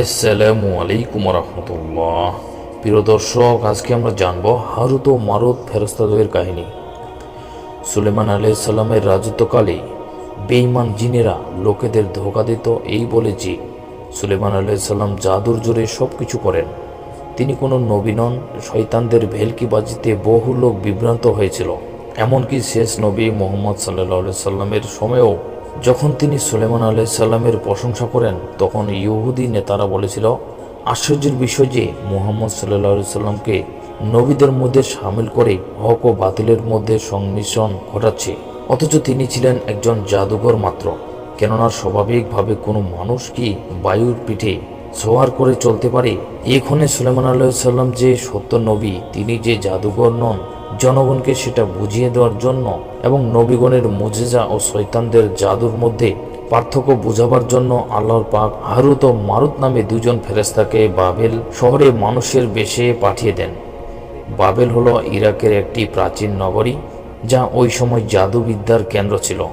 আসসালামু আলাইকুম রহমতুল্লাহ। প্রিয় দর্শক, আজকে আমরা জানব হারুত ও মারুত ফেরস্তাদের কাহিনী। সুলেমান আলাইসাল্লামের রাজত্বকালে বেঈমান জিনেরা লোকেদের ধোকা দিত এই বলে যে, সুলেমান আলাইসাল্লাম জাদুর জোরে সব কিছু করেন। তিনি কোনো নবী নন, শয়তানদের ভেলকিবাজিতে বহু লোক বিভ্রান্ত হয়েছিল। এমনকি শেষ নবী মোহাম্মদ সাল্লাহ সাল্লামের সময়েও যখন তিনি সুলেমান আলাইসাল্লামের প্রশংসা করেন, তখন ইহুদি নেতারা বলেছিল, আশ্চর্যের বিষয় যে মোহাম্মদ সাল্লাহ সাল্লামকে নবীদের মধ্যে সামিল করে হক ও বাতিলের মধ্যে সংমিশ্রণ ঘটাচ্ছে। অথচ তিনি ছিলেন একজন জাদুঘর মাত্র। কেননা স্বাভাবিকভাবে কোনো মানুষ কি বায়ুর পিঠে সোয়ার করে চলতে পারে? এখানে সুলেমান আলাইসাল্লাম যে সত্য নবী, তিনি যে জাদুঘর নন জনগণকে সেটা বুঝিয়ে দেওয়ার জন্য এবং নবীগণের মুজেজা ও শৈতানদের জাদুর মধ্যে পার্থক্য বোঝাবার জন্য আল্লাহর পাক হারুত ও মারুত নামে দুজন ফেরেস্তাকে বাবেল শহরে মানুষের বেশে পাঠিয়ে দেন। বাবেল হলো ইরাকের একটি প্রাচীন নগরী যা ওই সময় জাদুবিদ্যার কেন্দ্র ছিল।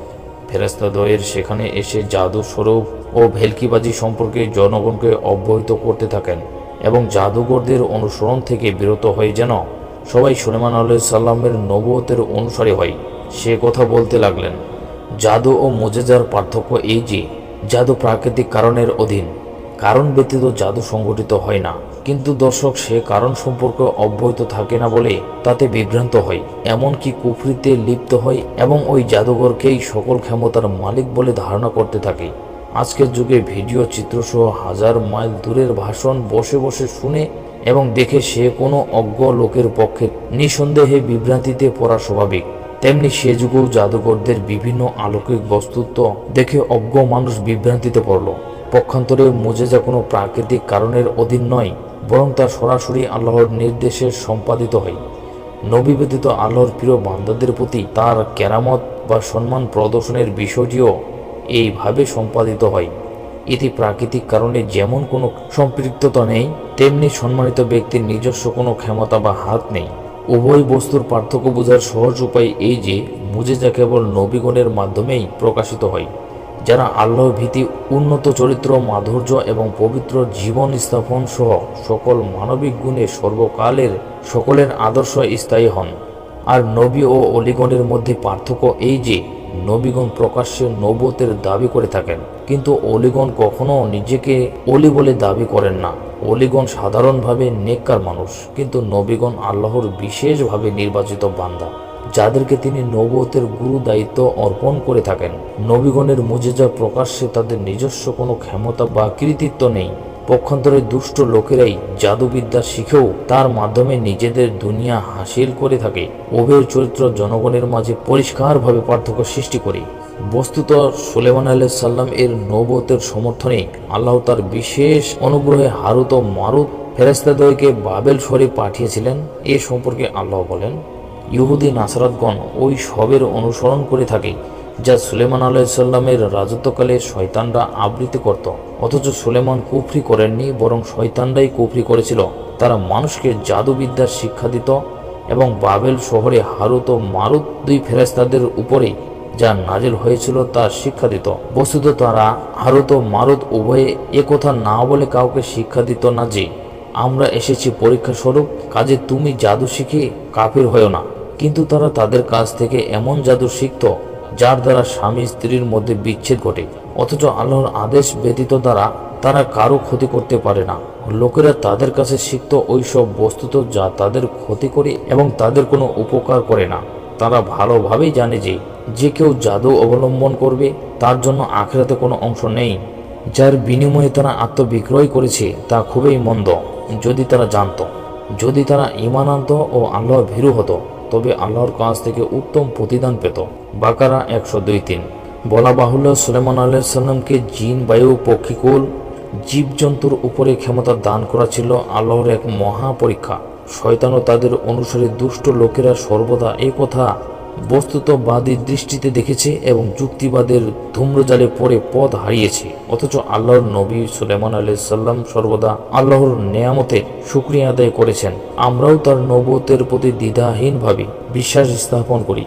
ফেরেস্তাদ্বয়ের সেখানে এসে জাদু স্বরূপ ও ভেলকিবাজি সম্পর্কে জনগণকে অবহিত করতে থাকেন এবং জাদুঘরদের অনুসরণ থেকে বিরত হয়ে যেন সবাই সুলেমান আল্লাহ সাল্লামের নবুয়তের অনুসারী হয়। সে কথা বলতে লাগলেন, জাদু ও মোজেজার পার্থক্য এই যে, জাদু প্রাকৃতিক কারণের অধীন। কারণ ব্যতীত জাদু সংগঠিত হয় না। কিন্তু দর্শক, সে কারণ সম্পর্কে অব্যাহত থাকে না বলে তাতে বিভ্রান্ত হয়। এমনকি কুফরিতে লিপ্ত হয় এবং ওই জাদুঘরকেই সকল ক্ষমতার মালিক বলে ধারণা করতে থাকে। আজকের যুগে ভিডিও চিত্রসহ হাজার মাইল দূরের ভাষণ বসে বসে শুনে এবং দেখে সে কোনো অজ্ঞ লোকের পক্ষে নিঃসন্দেহে বিভ্রান্তিতে পড়া স্বাভাবিক। তেমনি সে যুগেও জাদুঘরদের বিভিন্ন আলৌকিক বস্তুত্ব দেখে অজ্ঞ মানুষ বিভ্রান্তিতে পড়ল। পক্ষান্তরে মুজেজা কোনো প্রাকৃতিক কারণের অধীন নয়, বরং তা সরাসরি আল্লাহর নির্দেশে সম্পাদিত হয়। নবী ব্যতীত আল্লাহর প্রিয় বান্দাদের প্রতি তার কেরামত বা সম্মান প্রদর্শনের বিষয়টিও এইভাবে সম্পাদিত হয়। এতে প্রাকৃতিক কারণে যেমন কোনো সম্পৃক্ততা নেই, তেমনি সম্মানিত ব্যক্তির নিজস্ব কোনো ক্ষমতা বা হাত নেই। উভয় বস্তুর পার্থক্য বোঝার সহজ উপায় এই যে মুজেজা কেবল নবীগণের মাধ্যমেই প্রকাশিত হয়, যারা আল্লাহ ভীতি উন্নত চরিত্র, মাধুর্য এবং পবিত্র জীবন স্থাপন সহ সকল মানবিক গুণে সর্বকালের সকলের আদর্শ স্থায়ী হন। আর নবী ও অলিগণের মধ্যে পার্থক্য এই যে নবীগণ প্রকাশ্যে নবতের দাবি করে থাকেন। কিন্তু অলিগণ কখনো নিজেকে অলি বলে দাবি করেন না। অলিগণ সাধারণভাবে নেককার মানুষ। কিন্তু নবীগণ আল্লাহর বিশেষভাবে নির্বাচিত বান্দা, যাদেরকে তিনি নবতের গুরু দায়িত্ব অর্পণ করে থাকেন। নবীগণের মুজেজা প্রকাশ্যে তাদের নিজস্ব কোনো ক্ষমতা বা কৃতিত্ব নেই। পক্ষান্তরে দুষ্ট লোকেরাই জাদুবিদ্যা শিখেও তার মাধ্যমে নিজেদের দুনিয়া হাসিল করে থাকে। উভয়ের চরিত্র জনগণের মাঝে পরিষ্কারভাবে পার্থক্য সৃষ্টি করে। বস্তুত সুলেমান আল্লাহ সাল্লাম এর নবতের সমর্থনে আল্লাহ তার বিশেষ অনুগ্রহে হারুত মারুত ফেরেস্তাদয়কে বাবেল শহরে পাঠিয়েছিলেন। এ সম্পর্কে আল্লাহ বলেন, ইহুদি নাসরাতগণ ওই সবের অনুসরণ করে থাকে। যা সুলেমান আলাইসাল্লামের রাজত্বকালে শয়তানরা আবৃত্তি করত। অথচ সুলেমান কুফরি করেননি, বরং শয়তানরাই কুফরি করেছিল। তারা মানুষকে জাদুবিদ্যার শিক্ষা দিত এবং বাবেল শহরে হারুত ও মারুত দুই ফেরেস্তাদের উপরেই যা নাজিল হয়েছিল তা শিক্ষা দিত। বস্তুত তারা হারুত ও মারুত উভয়ে একথা না বলে কাউকে শিক্ষা দিত না যে, আমরা এসেছি পরীক্ষা স্বরূপ, কাজে তুমি জাদু শিখে কাফির হয়েও না। কিন্তু তারা তাদের কাছ থেকে এমন জাদু শিখত যার দ্বারা স্বামী স্ত্রীর মধ্যে বিচ্ছেদ ঘটে, অথচ আল্লাহর আদেশ ব্যতীত দ্বারা তারা কারও ক্ষতি করতে পারে না। লোকেরা তাদের কাছে শিখত ওইসব বস্তুত যা তাদের ক্ষতি করে এবং তাদের কোনো উপকার করে না। তারা ভালোভাবেই জানে যে যে কেউ জাদু অবলম্বন করবে, তার জন্য আখেরাতে কোনো অংশ নেই। যার বিনিময়ে তারা আত্মবিক্রয় করেছে, তা খুবই মন্দ, যদি তারা জানত। যদি তারা ইমান আনত ও আল্লাহ ভীরু হতো তবে আল্লাহর কাছ থেকে উত্তম প্রতিদান পেত। বাকারা একশো দুই তিন। বলা বাহুল্য, সুলেমান আল্লাহ সাল্লামকে জিন, বায়ু পক্ষীকুল জীবজন্তুর উপরে ক্ষমতা দান করা ছিল আল্লাহর এক মহাপরীক্ষা শয়তান ও তাদের অনুসারী দুষ্ট লোকেরা সর্বদা এ কথা বস্তুতবাদীর দৃষ্টিতে দেখেছে এবং যুক্তিবাদের ধূম্রজালে পড়ে পথ হারিয়েছে। অথচ আল্লাহর নবী সুলেমান আলাইসাল্লাম সর্বদা আল্লাহর নেয়ামতে সুক্রিয়া আদায় করেছেন। আমরাও তার নবতের প্রতি দ্বিধাহীনভাবে বিশ্বাস স্থাপন করি।